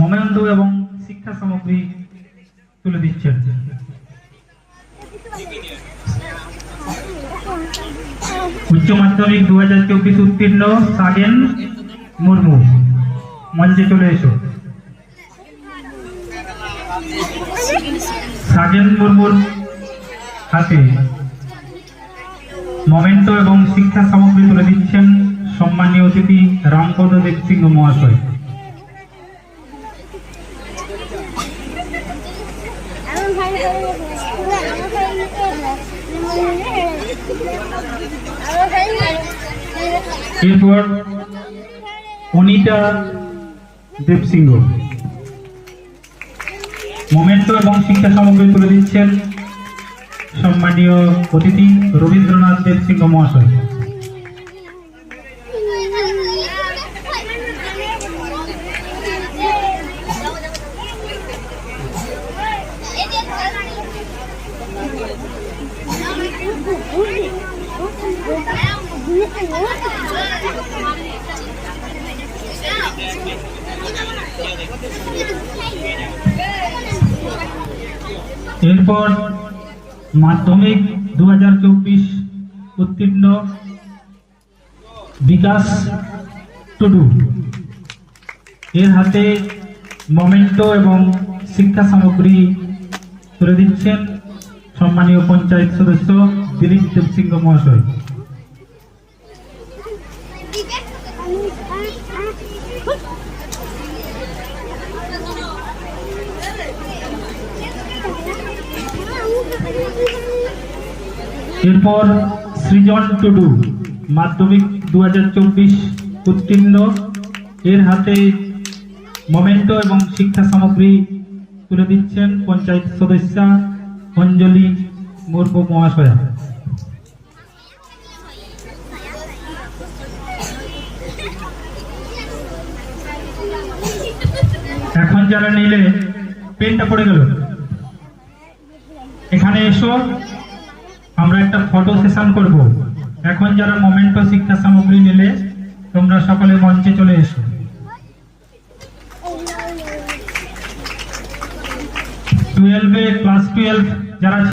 মোমেন্টো এবং শিক্ষা সামগ্রী তুলে দিচ্ছেন। উচ্চ মাধ্যমিক দু হাজার চব্বিশ উত্তীর্ণ সাগেন মুর্মু। মঞ্চে চলে এসো। সাগেন মুর্মুর হাতে মোমেন্টো এবং শিক্ষা সামগ্রী তুলে দিচ্ছেন সম্মানীয় অতিথি রামপদ দেব সিংহ মহাশয় আমার ভাই আমার ভাই আমার ভাই এরপর অনিতা দেবসিংহ। মোমেন্টো এবং শিক্ষা সামগ্রী তুলে দিচ্ছেন সম্মানীয় অতিথি রবীন্দ্রনাথ দেবসিংহ মহাশয়। এরপর মাধ্যমিক দু হাজার চব্বিশ উত্তীর্ণ বিকাশ টুডু। এর হাতে মোমেন্টো এবং শিক্ষা সামগ্রী তুলে দিচ্ছেন সম্মানীয় পঞ্চায়েত সদস্য দিলীপ দেবসিংহ মহাশয়। এরপর সৃজন টুডু, মাধ্যমিক দু হাজার চব্বিশ উত্তীর্ণ। এর হাতে মোমেন্টো এবং শিক্ষা সামগ্রী তুলে দিচ্ছেন পঞ্চায়েত সদস্যা অঞ্জলি মুর্মু মহাশয়া। এখন যারা নিলে পেনটা পড়ে গেল। এখানে এসো, আমরা একটা ফটো সেশন করব। এখন যারা মোমেন্টো শিক্ষা সামগ্রী নিলে, তোমরা সকলে মঞ্চে চলে এসো। ट्वेल्व क्लास ट्वेल्व जरा